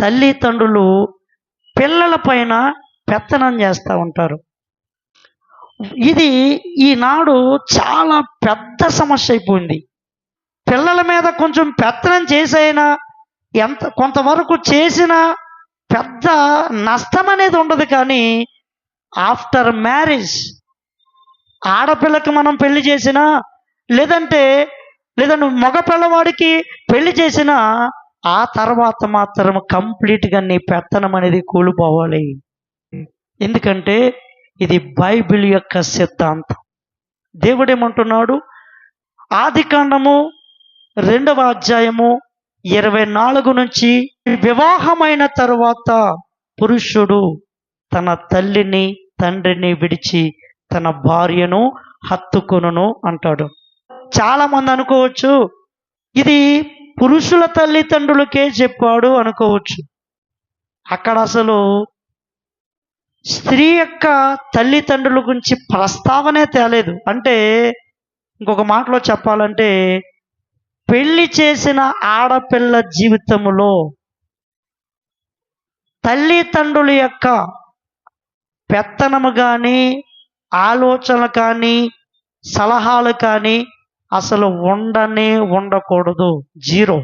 తల్లిదండ్రులు పిల్లల పైన పెత్తనం చేస్తూ ఉంటారు. ఇది ఈనాడు చాలా పెద్ద సమస్య అయిపోయింది. పిల్లల మీద కొంచెం పెత్తనం చేసైనా ఎంత కొంతవరకు చేసిన పెద్ద నష్టం అనేది ఉండదు కానీ ఆఫ్టర్ మ్యారేజ్ ఆడపిల్లకి మనం పెళ్ళి చేసినా లేదంటే లేదంటే మగ పిల్లవాడికి పెళ్ళి చేసినా ఆ తర్వాత మాత్రం కంప్లీట్గా నీ పెత్తనం అనేది కూలిపోవాలి. ఎందుకంటే ఇది బైబిల్ యొక్క సిద్ధాంతం. దేవుడు ఏమంటున్నాడు ఆది కాండము రెండవ అధ్యాయము ఇరవై నాలుగు నుంచి వివాహమైన తరువాత పురుషుడు తన తల్లిని తండ్రిని విడిచి తన భార్యను హత్తుకొనును అంటాడు. చాలా మంది అనుకోవచ్చు ఇది పురుషుల తల్లిదండ్రులకే చెప్పాడు అనుకోవచ్చు. అక్కడ అసలు స్త్రీ యొక్క తల్లిదండ్రుల గురించి ప్రస్తావనే తేలేదు. అంటే ఇంకొక మాటలో చెప్పాలంటే పెళ్ళి చేసిన ఆడపిల్ల జీవితంలో తల్లిదండ్రుల యొక్క పెత్తనము కానీ ఆలోచనలు కానీ సలహాలు కానీ అసలు ఉండనే ఉండకూడదు. జీరో.